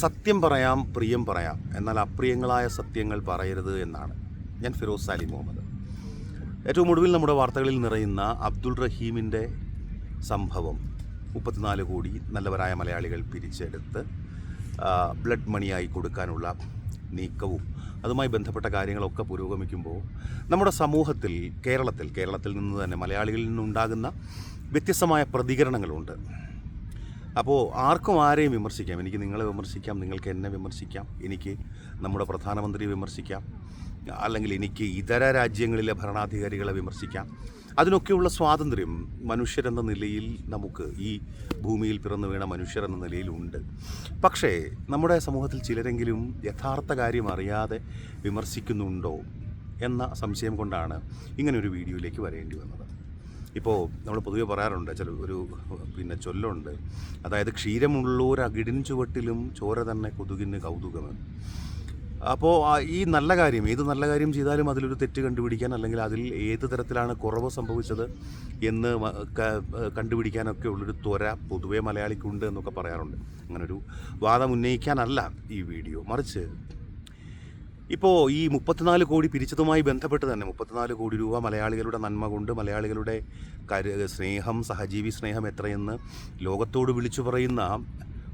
സത്യം പറയാം പ്രിയം പറയാം. എന്നാൽ അപ്രിയങ്ങളായ സത്യങ്ങൾ പറയരുത് എന്നാണ് ഞാൻ ഫിറോസ് സാലി മുഹമ്മദ്. ഏറ്റവും ഒടുവിൽ നമ്മുടെ വാർത്തകളിൽ നിറയുന്ന അബ്ദുൾ റഹീമിന്റെ സംഭവം മുപ്പത്തിനാല് കോടി നല്ലവരായ മലയാളികൾ പിരിച്ചെടുത്ത് ബ്ലഡ് മണിയായി കൊടുക്കാനുള്ള നീക്കവും അതുമായി ബന്ധപ്പെട്ട കാര്യങ്ങളൊക്കെ പുരോഗമിക്കുമ്പോൾ നമ്മുടെ സമൂഹത്തിൽ കേരളത്തിൽ കേരളത്തിൽ നിന്ന് തന്നെ മലയാളികളിൽ നിന്നുണ്ടാകുന്ന വ്യത്യസ്തമായ പ്രതികരണങ്ങളുണ്ട്. അപ്പോൾ ആർക്കും ആരെയും വിമർശിക്കാം. എനിക്ക് നിങ്ങളെ വിമർശിക്കാം നിങ്ങൾക്ക് എന്നെ വിമർശിക്കാം എനിക്ക് നമ്മുടെ പ്രധാനമന്ത്രിയെ വിമർശിക്കാം അല്ലെങ്കിൽ എനിക്ക് ഇതര രാജ്യങ്ങളിലെ ഭരണാധികാരികളെ വിമർശിക്കാം. അതിനൊക്കെയുള്ള സ്വാതന്ത്ര്യം മനുഷ്യരെന്ന നിലയിൽ നമുക്ക് ഈ ഭൂമിയിൽ പിറന്നു വീണ മനുഷ്യരെന്ന നിലയിലുണ്ട് പക്ഷേ നമ്മുടെ സമൂഹത്തിൽ ചിലരെങ്കിലും യഥാർത്ഥ കാര്യം അറിയാതെ വിമർശിക്കുന്നുണ്ടോ എന്ന സംശയം കൊണ്ടാണ് ഇങ്ങനൊരു വീഡിയോയിലേക്ക് വരേണ്ടി വന്നത്. ഇപ്പോൾ നമ്മൾ പൊതുവെ പറയാറുണ്ട് ചില ഒരു പിന്നെ ചൊല്ലുണ്ട്. അതായത് ക്ഷീരമുള്ളൂർ അകിടിൻ ചുവട്ടിലും ചോര തന്നെ കൊതുകിന് കൗതുകമെന്ന്. അപ്പോൾ ഈ നല്ല കാര്യം ഏത് നല്ല കാര്യം ചെയ്താലും അതിലൊരു തെറ്റ് കണ്ടുപിടിക്കാൻ അല്ലെങ്കിൽ അതിൽ ഏത് തരത്തിലാണ് കുറവ് സംഭവിച്ചത് എന്ന് കണ്ടുപിടിക്കാനൊക്കെ ഉള്ളൊരു ത്വര പൊതുവേ മലയാളിക്കുണ്ട് എന്നൊക്കെ പറയാറുണ്ട്. അങ്ങനൊരു വാദം ഉന്നയിക്കാനല്ല ഈ വീഡിയോ. മറിച്ച് ഇപ്പോൾ ഈ മുപ്പത്തിനാല് കോടി പിരിച്ചതുമായി ബന്ധപ്പെട്ട് തന്നെ മുപ്പത്തിനാല് കോടി രൂപ മലയാളികളുടെ നന്മ കൊണ്ട് മലയാളികളുടെ കരു സ്നേഹം സഹജീവി സ്നേഹം എത്രയെന്ന് ലോകത്തോട് വിളിച്ചു പറയുന്ന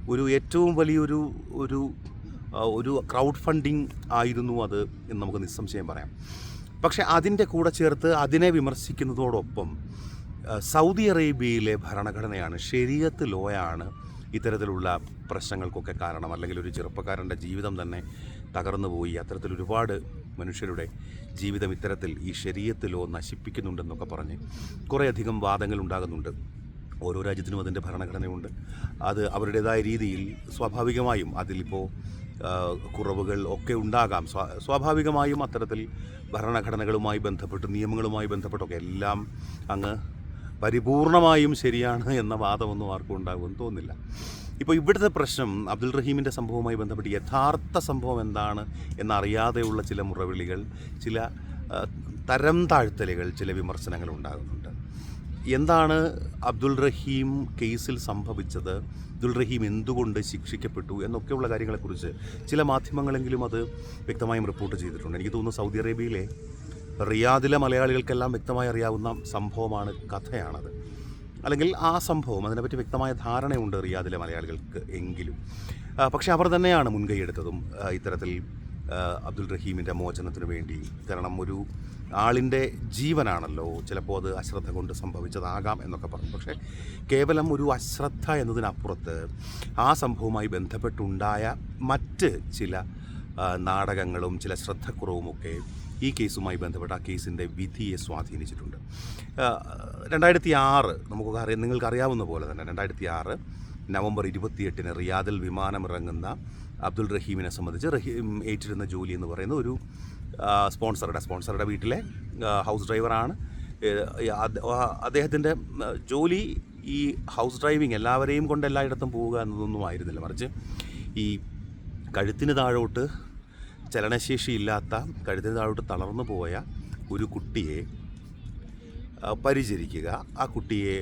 ഒരു ഏറ്റവും വലിയൊരു ഒരു ഒരു ക്രൗഡ് ഫണ്ടിങ് ആയിരുന്നു അത് എന്ന് നമുക്ക് നിസ്സംശയം പറയാം. പക്ഷെ അതിന്റെ കൂടെ ചേർത്ത് അതിനെ വിമർശിക്കുന്നതോടൊപ്പം സൗദി അറേബ്യയിലെ ഭരണഘടനയാണ് ശരീരത്ത് ലോയാണ് ഇത്തരത്തിലുള്ള പ്രശ്നങ്ങൾക്കൊക്കെ കാരണം അല്ലെങ്കിൽ ഒരു ചെറുപ്പക്കാരന്റെ ജീവിതം തന്നെ തകർന്നു പോയി. അത്തരത്തിൽ ഒരുപാട് മനുഷ്യരുടെ ജീവിതം ഇത്തരത്തിൽ ഈ ശരീരത്തിലോ നശിപ്പിക്കുന്നുണ്ടെന്നൊക്കെ പറഞ്ഞ് കുറേയധികം വാദങ്ങൾ ഉണ്ടാകുന്നുണ്ട്. ഓരോ രാജ്യത്തിനും അതിന്റെ ഭരണഘടനയുണ്ട്. അത് അവരുടേതായ രീതിയിൽ സ്വാഭാവികമായും അതിലിപ്പോൾ കുറവുകൾ ഒക്കെ ഉണ്ടാകാം. സ്വാ- സ്വാഭാവികമായും അത്തരത്തിൽ ഭരണഘടനകളുമായി ബന്ധപ്പെട്ട് നിയമങ്ങളുമായി ബന്ധപ്പെട്ടൊക്കെ എല്ലാം അങ്ങ് പരിപൂർണമായും ശരിയാണ് എന്ന വാദമൊന്നും ആർക്കും ഉണ്ടാകുമെന്ന് തോന്നുന്നില്ല. ഇപ്പോൾ ഇവിടുത്തെ പ്രശ്നം അബ്ദുൾ റഹീമിന്റെ സംഭവവുമായി ബന്ധപ്പെട്ട് യഥാർത്ഥ സംഭവം എന്താണ് എന്നറിയാതെയുള്ള ചില മുറവിളികൾ ചില തരം താഴ്ത്തലുകൾ ചില വിമർശനങ്ങൾ ഉണ്ടാകുന്നുണ്ട്. എന്താണ് അബ്ദുൾ റഹീം കേസിൽ സംഭവിച്ചത്? അബ്ദുൾ റഹീം എന്തുകൊണ്ട് ശിക്ഷിക്കപ്പെട്ടു? എന്നൊക്കെയുള്ള കാര്യങ്ങളെക്കുറിച്ച് ചില മാധ്യമങ്ങളെങ്കിലും അത് വ്യക്തമായും റിപ്പോർട്ട് ചെയ്തിട്ടുണ്ട്. എനിക്ക് തോന്നുന്നു സൗദി അറേബ്യയിലെ റിയാദിലെ മലയാളികൾക്കെല്ലാം വ്യക്തമായി അറിയാവുന്ന സംഭവമാണ് കഥയാണത്. അല്ലെങ്കിൽ ആ സംഭവം അതിനെപ്പറ്റി വ്യക്തമായ ധാരണയുണ്ട് റിയാദിലെ മലയാളികൾക്ക് എങ്കിലും. പക്ഷേ അവർ തന്നെയാണ് മുൻകൈയെടുത്തതും ഇത്തരത്തിൽ അബ്ദുൽ റഹീമിന്റെ മോചനത്തിന് വേണ്ടി. കാരണം ഒരു ആളിന്റെ ജീവനാണല്ലോ ചിലപ്പോൾ അത് അശ്രദ്ധ കൊണ്ട് സംഭവിച്ചതാകാം എന്നൊക്കെ പറഞ്ഞു. പക്ഷേ കേവലം ഒരു അശ്രദ്ധ എന്നതിനപ്പുറത്ത് ആ സംഭവവുമായി ബന്ധപ്പെട്ടുണ്ടായ മറ്റ് ചില നാടകങ്ങളും ചില ശ്രദ്ധക്കുറവുമൊക്കെ ഈ കേസുമായി ബന്ധപ്പെട്ട ആ കേസിന്റെ വിധിയെ സ്വാധീനിച്ചിട്ടുണ്ട്. രണ്ടായിരത്തി ആറ് നമുക്കൊക്കെ അറിയാം നിങ്ങൾക്ക് അറിയാവുന്ന പോലെ തന്നെ രണ്ടായിരത്തി ആറ് നവംബർ ഇരുപത്തിയെട്ടിന് റിയാദിൽ വിമാനമിറങ്ങുന്ന അബ്ദുൾ റഹീമിനെ സംബന്ധിച്ച് റഹീം ഏറ്റിരുന്ന ജോലി എന്ന് പറയുന്ന ഒരു സ്പോൺസറുടെ സ്പോൺസറുടെ വീട്ടിലെ ഹൗസ് ഡ്രൈവറാണ്. അദ്ദേഹത്തിന്റെ ജോലി ഈ ഹൗസ് ഡ്രൈവിംഗ് എല്ലാവരെയും കൊണ്ട് എല്ലായിടത്തും പോവുക എന്നതൊന്നും ആയിരുന്നില്ല. മറിച്ച് ഈ കഴുത്തിന് താഴോട്ട് ചലനശേഷി ഇല്ലാത്ത കഴുത്തിന് താഴോട്ട് തളർന്നു പോയ ഒരു കുട്ടിയെ പരിചരിക്കുക. ആ കുട്ടിയെ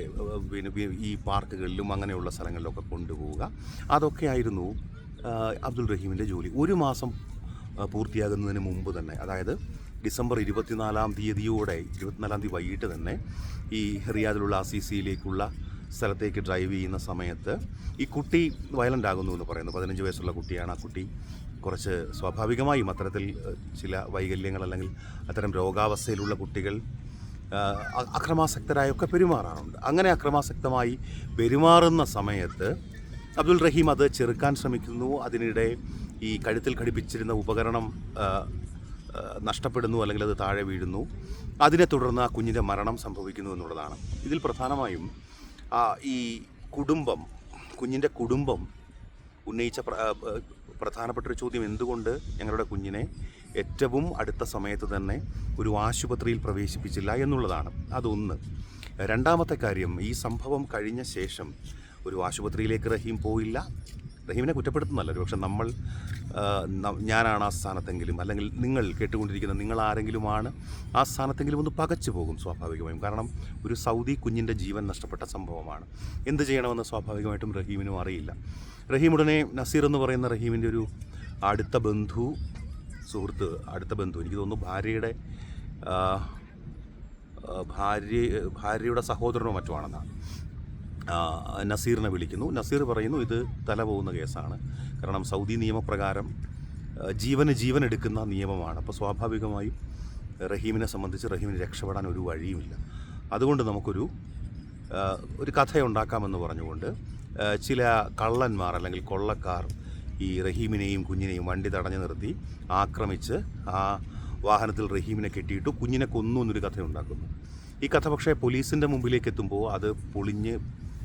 പിന്നെ ഈ പാർക്കുകളിലും അങ്ങനെയുള്ള സ്ഥലങ്ങളിലൊക്കെ കൊണ്ടുപോവുക. അതൊക്കെയായിരുന്നു അബ്ദുൾ റഹീമിന്റെ ജോലി. ഒരു മാസം പൂർത്തിയാകുന്നതിന് മുമ്പ് തന്നെ അതായത് ഡിസംബർ ഇരുപത്തിനാലാം തീയതിയോടെ ഇരുപത്തിനാലാം തീയതി വൈകിട്ട് തന്നെ ഈ റിയാദിലുള്ള അസിസിയിലേക്കുള്ള സ്ഥലത്തേക്ക് ഡ്രൈവ് ചെയ്യുന്ന സമയത്ത് ഈ കുട്ടി വയലന്റ് ആകുന്നു എന്ന് പറയുന്നു. പതിനഞ്ച് വയസ്സുള്ള കുട്ടിയാണ് ആ കുട്ടി. കുറച്ച് സ്വാഭാവികമായും അത്തരത്തിൽ ചില വൈകല്യങ്ങൾ അല്ലെങ്കിൽ അത്തരം രോഗാവസ്ഥയിലുള്ള കുട്ടികൾ അക്രമാസക്തരായൊക്കെ പെരുമാറാറുണ്ട്. അങ്ങനെ അക്രമാസക്തമായി പെരുമാറുന്ന സമയത്ത് അബ്ദുൽ റഹീം അത് ചെറുക്കാൻ ശ്രമിക്കുന്നു. അതിനിടെ ഈ കഴുത്തിൽ ഘടിപ്പിച്ചിരുന്ന ഉപകരണം നഷ്ടപ്പെടുന്നു അല്ലെങ്കിൽ അത് താഴെ വീഴുന്നു. അതിനെ തുടർന്ന് ആ കുഞ്ഞിന്റെ മരണം സംഭവിക്കുന്നു എന്നുള്ളതാണ്. ഇതിൽ പ്രധാനമായും ഈ കുടുംബം കുഞ്ഞിന്റെ കുടുംബം ഉന്നയിച്ച പ്ര- ആ, ആ, പ്രധാനപ്പെട്ട ഒരു ചോദ്യം എന്തുകൊണ്ട് ഞങ്ങളുടെ കുഞ്ഞിനെ ഏറ്റവും അടുത്ത സമയത്ത് തന്നെ ഒരു ആശുപത്രിയിൽ പ്രവേശിപ്പിച്ചില്ല എന്നുള്ളതാണ്. അതൊന്ന്. രണ്ടാമത്തെ കാര്യം ഈ സംഭവം കഴിഞ്ഞ ശേഷം ഒരു ആശുപത്രിയിലേക്ക് റഹീം പോയില്ല. റഹീമിനെ കുറ്റപ്പെടുത്തുന്നല്ല ഒരു പക്ഷെ നമ്മൾ ഞാനാണ് ആ സ്ഥാനത്തെങ്കിലും അല്ലെങ്കിൽ നിങ്ങൾ കേട്ടുകൊണ്ടിരിക്കുന്ന നിങ്ങൾ ആരെങ്കിലുമാണ് ആ സ്ഥാനത്തെങ്കിലും ഒന്ന് പകച്ചു പോകും സ്വാഭാവികമായും. കാരണം ഒരു സൗദി കുഞ്ഞിന്റെ ജീവൻ നഷ്ടപ്പെട്ട സംഭവമാണ്. എന്ത് ചെയ്യണമെന്ന് സ്വാഭാവികമായിട്ടും റഹീമിനും അറിയില്ല. റഹീം ഉടനെ നസീർ എന്ന് പറയുന്ന റഹീമിന്റെ ഒരു അടുത്ത ബന്ധു സുഹൃത്ത് അടുത്ത ബന്ധു എനിക്ക് തോന്നുന്നു ഭാര്യയുടെ ഭാര്യ ഭാര്യയുടെ സഹോദരനോ മറ്റോ ആണെന്നാണ്. ആ, നസീറിനെ വിളിക്കുന്നു. നസീർ പറയുന്നു ഇത് തല പോകുന്ന കേസാണ്. കാരണം സൗദി നിയമപ്രകാരം ജീവന് ജീവൻ എടുക്കുന്ന നിയമമാണ്. അപ്പോൾ സ്വാഭാവികമായും റഹീമിനെ സംബന്ധിച്ച് റഹീമിന് രക്ഷപ്പെടാൻ ഒരു വഴിയുമില്ല. അതുകൊണ്ട് നമുക്കൊരു ഒരു കഥയുണ്ടാക്കാമെന്ന് പറഞ്ഞുകൊണ്ട് ചില കള്ളന്മാർ അല്ലെങ്കിൽ കൊള്ളക്കാർ ഈ റഹീമിനെയും കുഞ്ഞിനെയും വണ്ടി തടഞ്ഞു നിർത്തി ആക്രമിച്ച് ആ വാഹനത്തിൽ റഹീമിനെ കെട്ടിയിട്ട് കുഞ്ഞിനെ കൊന്നു എന്നൊരു കഥയുണ്ടാക്കുന്നു. ഈ കഥ പക്ഷേ പോലീസിന്റെ മുമ്പിലേക്ക് എത്തുമ്പോൾ അത് പൊളിഞ്ഞ്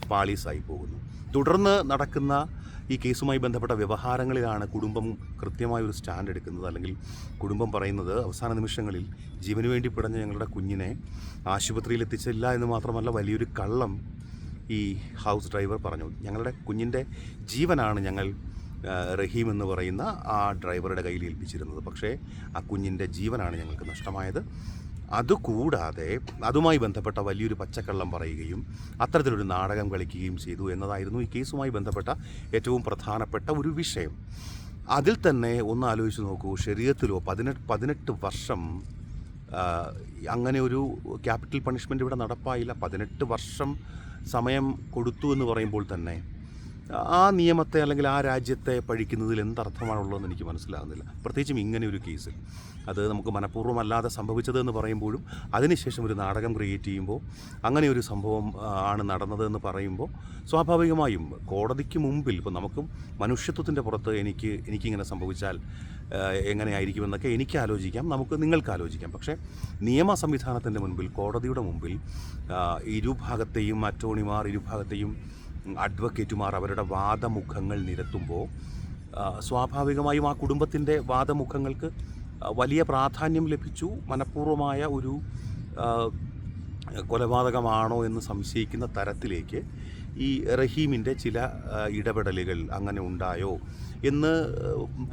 പാളീസായി പോകുന്നു. തുടർന്ന് നടക്കുന്ന ഈ കേസുമായി ബന്ധപ്പെട്ട വ്യവഹാരങ്ങളിലാണ് കുടുംബം കൃത്യമായ ഒരു സ്റ്റാൻഡ് എടുക്കുന്നത്. അല്ലെങ്കിൽ കുടുംബം പറയുന്നത് അവസാന നിമിഷങ്ങളിൽ ജീവന് വേണ്ടി പിടഞ്ഞ ഞങ്ങളുടെ കുഞ്ഞിനെ ആശുപത്രിയിൽ എത്തിച്ചില്ല എന്ന് മാത്രമല്ല വലിയൊരു കള്ളം ഈ ഹൗസ് ഡ്രൈവർ പറഞ്ഞു. ഞങ്ങളുടെ കുഞ്ഞിന്റെ ജീവനാണ് ഞങ്ങൾ റഹീം എന്ന് പറയുന്ന ആ ഡ്രൈവറുടെ കയ്യിൽ ഏൽപ്പിച്ചിരുന്നത്. പക്ഷേ ആ കുഞ്ഞിന്റെ ജീവനാണ് ഞങ്ങൾക്ക് നഷ്ടമായത്. അതുകൂടാതെ അതുമായി ബന്ധപ്പെട്ട വലിയൊരു പച്ചക്കള്ളം പറയുകയും അത്തരത്തിലൊരു നാടകം കളിക്കുകയും ചെയ്തു എന്നതായിരുന്നു ഈ കേസുമായി ബന്ധപ്പെട്ട ഏറ്റവും പ്രധാനപ്പെട്ട ഒരു വിഷയം. അതിൽ തന്നെ ഒന്ന് ആലോചിച്ച് നോക്കൂ ശരീരത്തിലോ പതിനെട്ട് പതിനെട്ട് വർഷം അങ്ങനെ ഒരു ക്യാപിറ്റൽ പണിഷ്മെന്റ് ഇവിടെ നടപ്പായില്ല. പതിനെട്ട് വർഷം സമയം കൊടുത്തു എന്ന് പറയുമ്പോൾ തന്നെ ആ നിയമത്തെ അല്ലെങ്കിൽ ആ രാജ്യത്തെ പഴിക്കുന്നതിൽ എന്തർത്ഥമാണുള്ളതെന്ന് എനിക്ക് മനസ്സിലാകുന്നില്ല. പ്രത്യേകിച്ചും ഇങ്ങനെ ഒരു കേസിൽ. അത് നമുക്ക് മനഃപൂർവമല്ലാതെ സംഭവിച്ചത് എന്ന് പറയുമ്പോഴും അതിനുശേഷം ഒരു നാടകം ക്രിയേറ്റ് ചെയ്യുമ്പോൾ അങ്ങനെ ഒരു സംഭവം ആണ് നടന്നതെന്ന് പറയുമ്പോൾ സ്വാഭാവികമായും കോടതിക്ക് മുമ്പിൽ ഇപ്പോൾ നമുക്കും മനുഷ്യത്വത്തിന്റെ പുറത്ത് എനിക്ക് എനിക്കിങ്ങനെ സംഭവിച്ചാൽ എങ്ങനെയായിരിക്കുമെന്നൊക്കെ എനിക്ക് ആലോചിക്കാം നമുക്ക് നിങ്ങൾക്ക് ആലോചിക്കാം. പക്ഷേ നിയമ സംവിധാനത്തിന്റെ മുൻപിൽ കോടതിയുടെ മുമ്പിൽ ഇരുഭാഗത്തെയും അറ്റോണിമാർ ഇരുഭാഗത്തെയും അഡ്വക്കേറ്റുമാർ അവരുടെ വാദമുഖങ്ങൾ നിരത്തുമ്പോൾ സ്വാഭാവികമായും ആ കുടുംബത്തിന്റെ വാദമുഖങ്ങൾക്ക് വലിയ പ്രാധാന്യം ലഭിച്ചു. മനഃപൂർവമായ ഒരു കൊലപാതകമാണോ എന്ന് സംശയിക്കുന്ന തരത്തിലേക്ക് ഈ റഹീമിന്റെ ചില ഇടപെടലുകൾ അങ്ങനെ ഉണ്ടായോ എന്ന്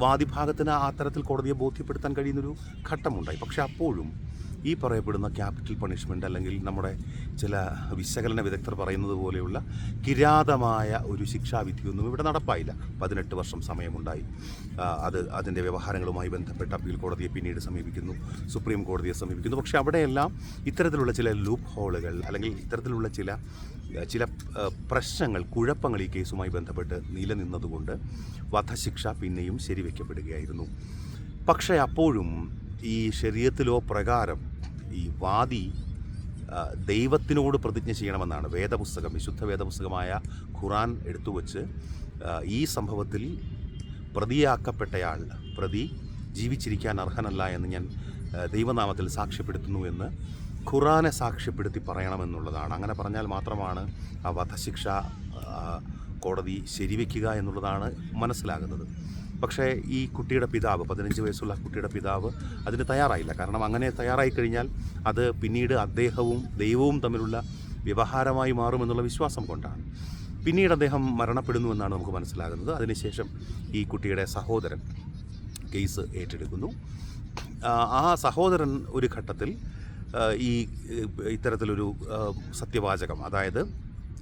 വാദിഭാഗത്തിന് ആ തരത്തിൽ കോടതിയെ ബോധ്യപ്പെടുത്താൻ കഴിയുന്നൊരു ഘട്ടമുണ്ടായി. പക്ഷെ അപ്പോഴും ഈ പറയപ്പെടുന്ന ക്യാപിറ്റൽ പണിഷ്മെന്റ് അല്ലെങ്കിൽ നമ്മുടെ ചില വിശകലന വിദഗ്ധർ പറയുന്നത് പോലെയുള്ള കിരാതമായ ഒരു ശിക്ഷാവിധിയൊന്നും ഇവിടെ നടപ്പായില്ല. പതിനെട്ട് വർഷം സമയമുണ്ടായി. അത് അതിന്റെ വ്യവഹാരങ്ങളുമായി ബന്ധപ്പെട്ട് അപ്പീൽ കോടതിയെ പിന്നീട് സമീപിക്കുന്നു സുപ്രീം കോടതിയെ സമീപിക്കുന്നു. പക്ഷേ അവിടെയെല്ലാം ഇത്തരത്തിലുള്ള ചില ലൂപ്പ് ഹോളുകൾ അല്ലെങ്കിൽ ഇത്തരത്തിലുള്ള ചില ചില പ്രശ്നങ്ങൾ കുഴപ്പങ്ങൾ ഈ കേസുമായി ബന്ധപ്പെട്ട് നിലനിന്നതുകൊണ്ട് വധശിക്ഷ പിന്നെയും ശരിവെക്കപ്പെടുകയായിരുന്നു. പക്ഷേ അപ്പോഴും ഈ ശരീരത്തിലോ പ്രകാരം ഈ വാദി ദൈവത്തിനോട് പ്രതിജ്ഞ ചെയ്യണമെന്നാണ്. വേദപുസ്തകം വിശുദ്ധ വേദപുസ്തകമായ ഖുറാൻ എടുത്തുവച്ച് ഈ സംഭവത്തിൽ പ്രതിയാക്കപ്പെട്ടയാൾ പ്രതി ജീവിച്ചിരിക്കാൻ അർഹനല്ല എന്ന് ഞാൻ ദൈവനാമത്തിൽ സാക്ഷ്യപ്പെടുത്തുന്നു എന്ന് ഖുറാനെ സാക്ഷ്യപ്പെടുത്തി പറയണമെന്നുള്ളതാണ്. അങ്ങനെ പറഞ്ഞാൽ മാത്രമാണ് ആ വധശിക്ഷ കോടതി ശരിവെക്കുക എന്നുള്ളതാണ് മനസ്സിലാകുന്നത്. പക്ഷേ ഈ കുട്ടിയുടെ പിതാവ് പതിനഞ്ച് വയസ്സുള്ള കുട്ടിയുടെ പിതാവ് അതിന് തയ്യാറായില്ല. കാരണം അങ്ങനെ തയ്യാറായി കഴിഞ്ഞാൽ അത് പിന്നീട് അദ്ദേഹവും ദൈവവും തമ്മിലുള്ള വ്യവഹാരമായി മാറുമെന്നുള്ള വിശ്വാസം കൊണ്ടാണ്. പിന്നീട് അദ്ദേഹം മരണപ്പെടുന്നു എന്നാണ് നമുക്ക് മനസ്സിലാകുന്നത്. അതിനുശേഷം ഈ കുട്ടിയുടെ സഹോദരൻ കേസ് ഏറ്റെടുക്കുന്നു. ആ, സഹോദരൻ ഒരു ഘട്ടത്തിൽ ഈ ഇത്തരത്തിലൊരു സത്യവാചകം അതായത്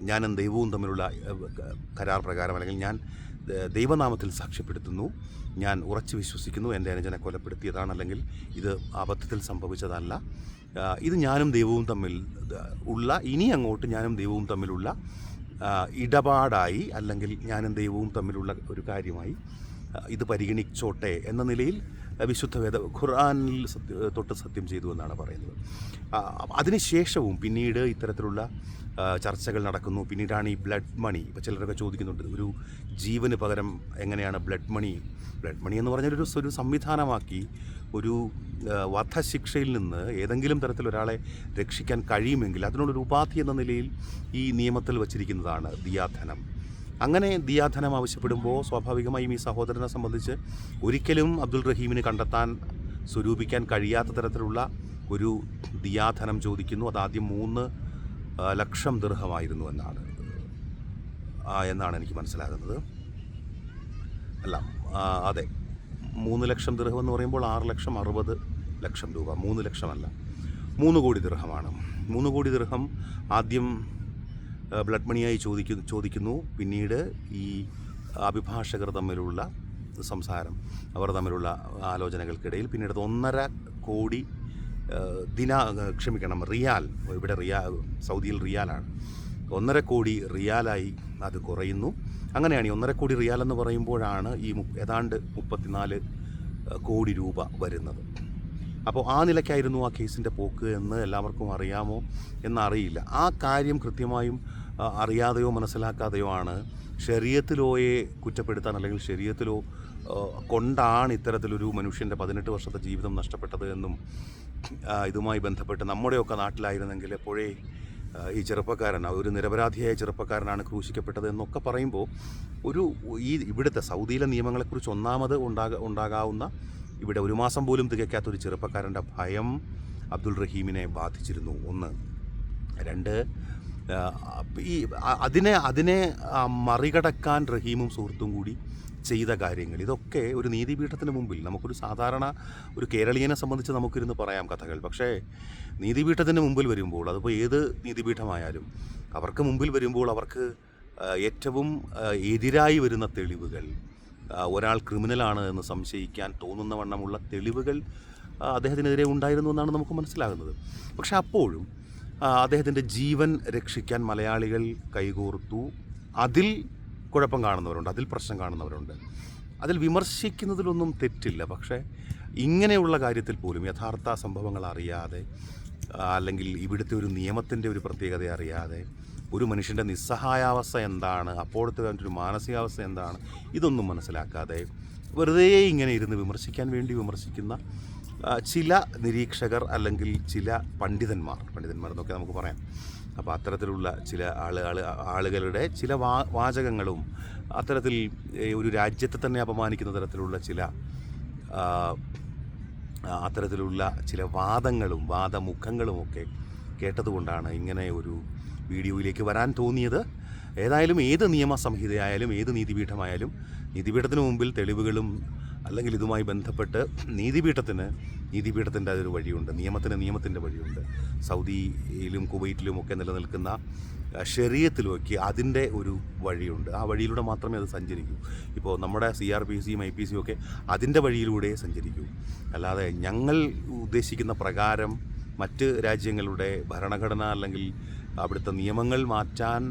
ഞാനും ദൈവവും തമ്മിലുള്ള കരാർ പ്രകാരം അല്ലെങ്കിൽ ഞാൻ ദൈവനാമത്തിൽ സാക്ഷ്യപ്പെടുത്തുന്നു. ഞാൻ ഉറച്ചു വിശ്വസിക്കുന്നു എന്റെ അനുജനെ കൊലപ്പെടുത്തിയതാണ് അല്ലെങ്കിൽ ഇത് അബദ്ധത്തിൽ സംഭവിച്ചതല്ല. ഇത് ഞാനും ദൈവവും തമ്മിൽ ഉള്ള ഇനി അങ്ങോട്ട് ഞാനും ദൈവവും തമ്മിലുള്ള ഇടപാടായി അല്ലെങ്കിൽ ഞാനും ദൈവവും തമ്മിലുള്ള ഒരു കാര്യമായി ഇത് പരിഗണിച്ചോട്ടെ എന്ന നിലയിൽ വിശുദ്ധ വേദ ഖുർആാനിൽ തൊട്ട് സത്യം ചെയ്തു എന്നാണ് പറയുന്നത്. അതിനുശേഷവും പിന്നീട് ഇത്തരത്തിലുള്ള ചർച്ചകൾ നടക്കുന്നു. പിന്നീടാണ് ഈ ബ്ലഡ് മണി ഇപ്പോൾ ചിലരൊക്കെ ചോദിക്കുന്നുണ്ട് ഒരു ജീവന് പകരം എങ്ങനെയാണ് ബ്ലഡ് മണി? ബ്ലഡ് മണി എന്ന് പറഞ്ഞൊരു ഒരു സംവിധാനമാക്കി ഒരു വധശിക്ഷയിൽ നിന്ന് ഏതെങ്കിലും തരത്തിൽ ഒരാളെ രക്ഷിക്കാൻ കഴിയുമെങ്കിൽ അതിനുള്ളൊരു ഉപാധി എന്ന നിലയിൽ ഈ നിയമത്തിൽ വച്ചിരിക്കുന്നതാണ് ദിയാധനം. അങ്ങനെ ദിയാധനം ആവശ്യപ്പെടുമ്പോൾ സ്വാഭാവികമായും ഈ സഹോദരനെ സംബന്ധിച്ച് ഒരിക്കലും അബ്ദുൾ റഹീമിന് കണ്ടെത്താൻ സ്വരൂപിക്കാൻ കഴിയാത്ത തരത്തിലുള്ള ഒരു ദിയാധനം ചോദിക്കുന്നു. അതാദ്യം മൂന്ന് ലക്ഷം ദീർഘമായിരുന്നു എന്നാണ്. എന്നാണ് എനിക്ക് മനസ്സിലാകുന്നത്. അല്ല അതെ. മൂന്ന് ലക്ഷം ദിർഹം എന്ന് പറയുമ്പോൾ ആറ് ലക്ഷം അറുപത് ലക്ഷം രൂപ. മൂന്ന് ലക്ഷമല്ല. മൂന്ന് കോടി ദിർഹമാണ്. മൂന്ന് കോടി ദിർഹം ആദ്യം ബ്ലഡ് മണിയായി ചോദിക്കുന്നു ചോദിക്കുന്നു. പിന്നീട് ഈ അഭിഭാഷകർ തമ്മിലുള്ള സംസാരം അവർ തമ്മിലുള്ള ആലോചനകൾക്കിടയിൽ പിന്നീട് ഒന്നര കോടി ദിന ക്ഷമിക്കണം റിയാൽ ഇവിടെ റിയാ സൗദിയിൽ റിയാലാണ്. ഒന്നര കോടി റിയാലായി അത് കുറയുന്നു. അങ്ങനെയാണ് ഈ ഒന്നര കോടി റിയാൽ എന്ന് പറയുമ്പോഴാണ് ഈ ഏതാണ്ട് മുപ്പത്തിനാല് കോടി രൂപ വരുന്നത്. അപ്പോൾ ആ നിലയ്ക്കായിരുന്നു ആ കേസിന്റെ പോക്ക് എന്ന് എല്ലാവർക്കും അറിയാമോ എന്നറിയില്ല. ആ കാര്യം കൃത്യമായും അറിയാതെയോ മനസ്സിലാക്കാതെയോ ആണ് ഷെറിയത്തിലോയെ കുറ്റപ്പെടുത്താൻ അല്ലെങ്കിൽ ആ, കൊണ്ടാണ് ഇത്തരത്തിലൊരു മനുഷ്യന്റെ പതിനെട്ട് വർഷത്തെ ജീവിതം നഷ്ടപ്പെട്ടത് എന്നും ഇതുമായി ബന്ധപ്പെട്ട് നമ്മുടെയൊക്കെ നാട്ടിലായിരുന്നെങ്കിൽ എപ്പോഴേ ഈ ചെറുപ്പക്കാരൻ ഒരു നിരപരാധിയായ ചെറുപ്പക്കാരനാണ് ക്രൂശിക്കപ്പെട്ടത് എന്നൊക്കെ പറയുമ്പോൾ ഒരു ഈ ഇവിടുത്തെ സൗദിയിലെ നിയമങ്ങളെക്കുറിച്ച് ഒന്നാമത് ഉണ്ടാക ഉണ്ടാകാവുന്ന ഇവിടെ ഒരു മാസം പോലും തികയ്ക്കാത്ത ഒരു ചെറുപ്പക്കാരന്റെ ഭയം അബ്ദുൾ റഹീമിനെ ബാധിച്ചിരുന്നു. ഒന്ന്. രണ്ട് ഈ അതിനെ അതിനെ മറികടക്കാൻ റഹീമും സുഹൃത്തും കൂടി ചെയ്ത കാര്യങ്ങൾ. ഇതൊക്കെ ഒരു നീതിപീഠത്തിന് മുമ്പിൽ നമുക്കൊരു സാധാരണ ഒരു കേരളീയനെ സംബന്ധിച്ച് നമുക്കിരുന്ന് പറയാം കഥകൾ. പക്ഷേ നീതിപീഠത്തിന് മുമ്പിൽ വരുമ്പോൾ അതിപ്പോൾ ഏത് നീതിപീഠമായാലും അവർക്ക് മുമ്പിൽ വരുമ്പോൾ അവർക്ക് ഏറ്റവും എതിരായി വരുന്ന തെളിവുകൾ ഒരാൾ ക്രിമിനലാണ് എന്ന് സംശയിക്കാൻ തോന്നുന്ന വണ്ണമുള്ള തെളിവുകൾ അദ്ദേഹത്തിനെതിരെ ഉണ്ടായിരുന്നു എന്നാണ് നമുക്ക് മനസ്സിലാകുന്നത്. പക്ഷെ അപ്പോഴും അദ്ദേഹത്തിന്റെ ജീവൻ രക്ഷിക്കാൻ മലയാളികൾ കൈകോർത്തു. അതിൽ കുഴപ്പം കാണുന്നവരുണ്ട് അതിൽ പ്രശ്നം കാണുന്നവരുണ്ട്. അതിൽ വിമർശിക്കുന്നതിലൊന്നും തെറ്റില്ല. പക്ഷേ ഇങ്ങനെയുള്ള കാര്യത്തിൽ പോലും യഥാർത്ഥ സംഭവങ്ങൾ അറിയാതെ അല്ലെങ്കിൽ ഇവിടുത്തെ ഒരു നിയമത്തിന്റെ ഒരു പ്രത്യേകത അറിയാതെ ഒരു മനുഷ്യന്റെ നിസ്സഹായാവസ്ഥ എന്താണ്? അപ്പോഴത്തെ ഒരു മാനസികാവസ്ഥ എന്താണ്? ഇതൊന്നും മനസ്സിലാക്കാതെ വെറുതെ ഇങ്ങനെ ഇരുന്ന് വിമർശിക്കാൻ വേണ്ടി വിമർശിക്കുന്ന ചില നിരീക്ഷകർ അല്ലെങ്കിൽ ചില പണ്ഡിതന്മാർ പണ്ഡിതന്മാർ എന്നൊക്കെ നമുക്ക് പറയാം. അപ്പോൾ അത്തരത്തിലുള്ള ചില ആളുകൾ ആളുകളുടെ ചില വാ വാചകങ്ങളും അത്തരത്തിൽ ഒരു രാജ്യത്തെ തന്നെ അപമാനിക്കുന്ന തരത്തിലുള്ള ചില അത്തരത്തിലുള്ള ചില വാദങ്ങളും വാദമുഖങ്ങളുമൊക്കെ കേട്ടതുകൊണ്ടാണ് ഇങ്ങനെ ഒരു വീഡിയോയിലേക്ക് വരാൻ തോന്നിയത്? ഏതായാലും ഏത് നിയമസംഹിതയായാലും ഏത് നീതിപീഠമായാലും നീതിപീഠത്തിന് മുമ്പിൽ തെളിവുകളും അല്ലെങ്കിൽ ഇതുമായി ബന്ധപ്പെട്ട് നീതിപീഠത്തിന് നീതിപീഠത്തിന്റെ അതൊരു വഴിയുണ്ട്. നിയമത്തിന് നിയമത്തിന്റെ വഴിയുണ്ട്. സൗദിയിലും കുവൈറ്റിലും ഒക്കെ നിലനിൽക്കുന്ന ശരീരത്തിലൊക്കെ അതിന്റെ ഒരു വഴിയുണ്ട്. ആ വഴിയിലൂടെ മാത്രമേ അത് സഞ്ചരിക്കൂ. ഇപ്പോൾ നമ്മുടെ സി ആർ പി സിയും ഐ പി സിയും ഒക്കെ അതിന്റെ വഴിയിലൂടെ സഞ്ചരിക്കൂ. അല്ലാതെ ഞങ്ങൾ ഉദ്ദേശിക്കുന്ന പ്രകാരം മറ്റ് രാജ്യങ്ങളുടെ ഭരണഘടന അല്ലെങ്കിൽ അവിടുത്തെ നിയമങ്ങൾ മാറ്റാൻ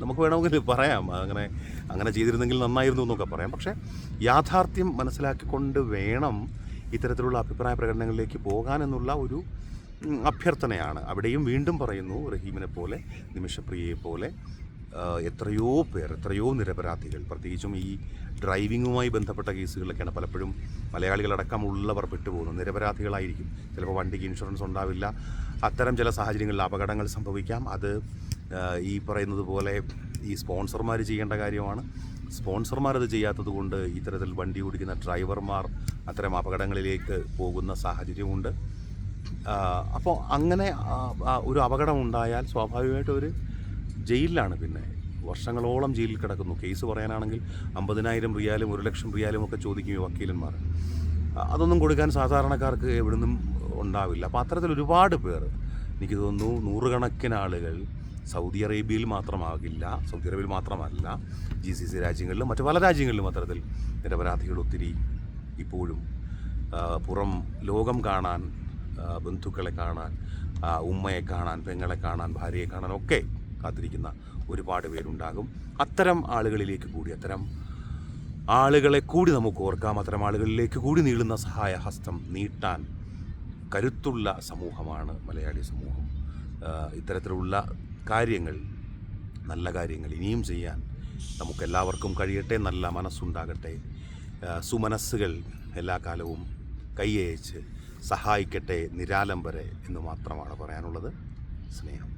നമുക്ക് വേണമെങ്കിൽ പറയാം. അങ്ങനെ അങ്ങനെ ചെയ്തിരുന്നെങ്കിൽ നന്നായിരുന്നു എന്നൊക്കെ പറയാം. പക്ഷേ യാഥാർത്ഥ്യം മനസ്സിലാക്കിക്കൊണ്ട് വേണം ഇത്തരത്തിലുള്ള അഭിപ്രായ പ്രകടനങ്ങളിലേക്ക് പോകാനെന്നുള്ള ഒരു അഭ്യർത്ഥനയാണ്. അവിടെയും വീണ്ടും പറയുന്നു റഹീമിനെ പോലെ നിമിഷപ്രിയയെ പോലെ എത്രയോ പേർ എത്രയോ നിരപരാധികൾ. പ്രത്യേകിച്ചും ഈ ഡ്രൈവിങ്ങുമായി ബന്ധപ്പെട്ട കേസുകളിലൊക്കെയാണ് പലപ്പോഴും മലയാളികളടക്കമുള്ളവർ പെട്ടുപോകുന്നത്. നിരപരാധികളായിരിക്കും. ചിലപ്പോൾ വണ്ടിക്ക് ഇൻഷുറൻസ് ഉണ്ടാവില്ല. അത്തരം ചില സാഹചര്യങ്ങളിൽ അപകടങ്ങൾ സംഭവിക്കാം. അത് ഈ പറയുന്നത് പോലെ ഈ സ്പോൺസർമാർ ചെയ്യേണ്ട കാര്യമാണ്. സ്പോൺസർമാർ അത് ചെയ്യാത്തത് കൊണ്ട് ഇത്തരത്തിൽ വണ്ടി ഓടിക്കുന്ന ഡ്രൈവർമാർ അത്തരം അപകടങ്ങളിലേക്ക് പോകുന്ന സാഹചര്യമുണ്ട്. അപ്പോൾ അങ്ങനെ ഒരു അപകടം ഉണ്ടായാൽ സ്വാഭാവികമായിട്ടും ഒരു ജയിലിലാണ് പിന്നെ. വർഷങ്ങളോളം ജയിലിൽ കിടക്കുന്നു. കേസ് പറയാനാണെങ്കിൽ അമ്പതിനായിരം റിയാലും ഒരു ലക്ഷം റിയാലും ഒക്കെ ചോദിക്കും ഈ വക്കീലന്മാർ. അതൊന്നും കൊടുക്കാൻ സാധാരണക്കാർക്ക് എവിടുന്നും ഉണ്ടാവില്ല. അപ്പോൾ അത്തരത്തിൽ ഒരുപാട് പേർ എനിക്ക് തോന്നുന്നു നൂറുകണക്കിന് ആളുകൾ സൗദി അറേബ്യയിൽ മാത്രമാകില്ല സൗദി അറേബ്യയിൽ മാത്രമല്ല ജി സി സി രാജ്യങ്ങളിലും മറ്റു പല രാജ്യങ്ങളിലും അത്തരത്തിൽ നിരപരാധികൾ ഒത്തിരി ഇപ്പോഴും പുറം ലോകം കാണാൻ ബന്ധുക്കളെ കാണാൻ ഉമ്മയെ കാണാൻ പെങ്ങളെ കാണാൻ ഭാര്യയെ കാണാൻ ഒക്കെ കാത്തിരിക്കുന്ന ഒരുപാട് പേരുണ്ടാകും. അത്തരം ആളുകളിലേക്ക് കൂടി അത്തരം ആളുകളെ കൂടി നമുക്ക് ഓർക്കാം. അത്തരം ആളുകളിലേക്ക് കൂടി നീളുന്ന സഹായഹസ്തം നീട്ടാൻ കരുത്തുള്ള സമൂഹമാണ് മലയാളി സമൂഹം. ഇത്തരത്തിലുള്ള കാര്യങ്ങൾ നല്ല കാര്യങ്ങൾ ഇനിയും ചെയ്യാൻ നമുക്കെല്ലാവർക്കും കഴിയട്ടെ നല്ല മനസ്സുണ്ടാകട്ടെ. സുമനസ്സുകൾ എല്ലാ കാലവും കൈയയച്ച് സഹായിക്കട്ടെ നിരാലംബരെ എന്ന് മാത്രമാണ് പറയാനുള്ളത്. സ്നേഹം.